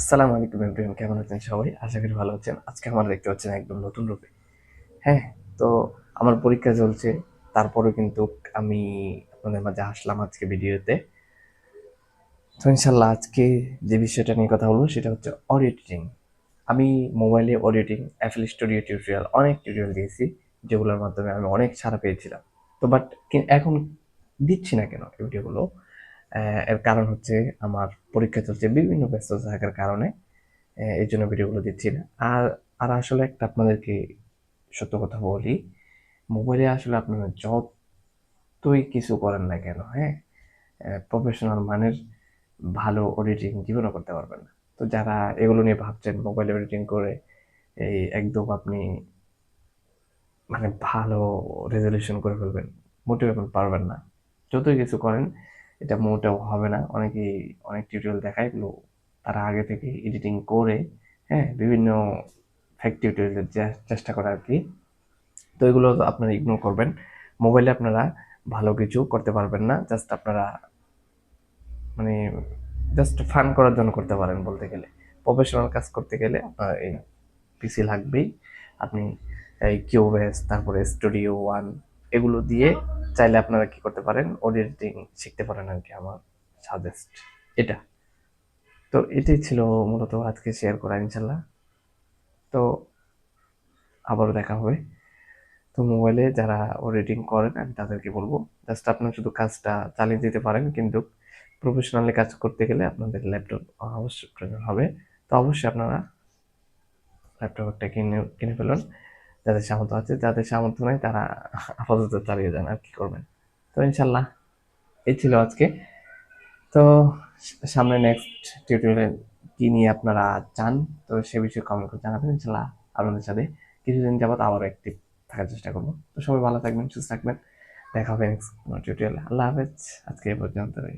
আসসালামু আলাইকুম এভরিওয়ান, কেমন আছেন সবাই? আশা করি ভালো আছেন। আজকে আমার দেখতে পাচ্ছেন একদম নতুন রূপে। হ্যাঁ তো আমার পরীক্ষা চলছে, তারপরেও কিন্তু আমি আপনাদের মাঝে আসলাম আজকে ভিডিওতে। তো ইনশাল্লাহ আজকে যে বিষয়টা নিয়ে কথা বলব, সেটা হচ্ছে অডিটিং আমি মোবাইলে অডিটিং অ্যাপেল স্টুডিও টিউটোরিয়াল অনেক টিউটোরিয়াল দিয়েছি, যেগুলোর মাধ্যমে আমি অনেক সাড়া পেয়েছিলাম। তো বাট এখন দিচ্ছি না কেন এই ভিডিওগুলো এর কারণ হচ্ছে আমার পরীক্ষা চলছে বিভিন্ন ব্যস্ত থাকার কারণে এই জন্য ভিডিওগুলো দিচ্ছি না। আর আর আসলে একটা আপনাদেরকে সত্য কথা বলি, মোবাইলে আসলে আপনারা যতই কিছু করেন না কেন হ্যাঁ প্রফেশনাল মানের ভালো অডিটিং জীবনও করতে পারবেন না। তো যারা এগুলো নিয়ে ভাবছেন মোবাইলে অডিটিং করে এই একদম আপনি মানে ভালো রেজলিউশন করে ফেলবেন, মোটেও এখন পারবেন না। যতই কিছু করেন এটা মোটেও হবে না। অনেকেই অনেক টিউটোরিয়াল দেখায়, এগুলো তারা আগে থেকে এডিটিং করে হ্যাঁ বিভিন্ন ফ্যাক টিউটোরিয়ালের চেষ্টা করে আর কি। তো এগুলো আপনারা ইগনোর করবেন। মোবাইলে আপনারা ভালো কিছু করতে পারবেন না। জাস্ট আপনারা মানে জাস্ট ফান করার জন্য করতে পারেন বলতে গেলে। প্রফেশনাল কাজ করতে গেলে আপনার এই পিসি লাগবেই। আপনি এই কিউবেস তারপরে স্টুডিও ওয়ান এগুলো দিয়ে চাইলে আপনারা কি করতে পারেন? অডিটিং শিখতে পারেন আর কি আমার সাজেস্ট এটা। তো এটাই ছিল মূলত আজকে শেয়ার করা ইনশাল্লাহ তো আবারও দেখা হবে। তো মোবাইলে যারা অডিটিং করেন, আমি তাদেরকে বলব জাস্ট আপনারা শুধু কাজটা চালিয়ে দিতে পারেন, কিন্তু প্রফেশনালি কাজ করতে গেলে আপনাদের ল্যাপটপ অবশ্যই প্রয়োজন হবে। তো অবশ্যই আপনারা ল্যাপটপ একটা কিনে কিনে ফেলুন। যাদের সামর্থ্য আছে, যাদের সামর্থ্য নেই, তারা আপাতত চালিয়ে যান আর কি করবেন। তো ইনশাল্লাহ, এই ছিল আজকে। তো সামনে নেক্সট টিউটোরিয়াল কি নিয়ে আপনারা চান, তো সে বিষয়ে কমেন্ট করে জানাবেন। ইনশাল্লাহ আপনাদের সাথে কিছুদিন যাবত আবারও অ্যাক্টিভ থাকার চেষ্টা করব। তো সবাই ভালো থাকবেন, সুস্থ থাকবেন। দেখা হবে নেক্সট টিউটোরিয়াল আল্লাহ হাফেজ। আজকে এই পর্যন্তই।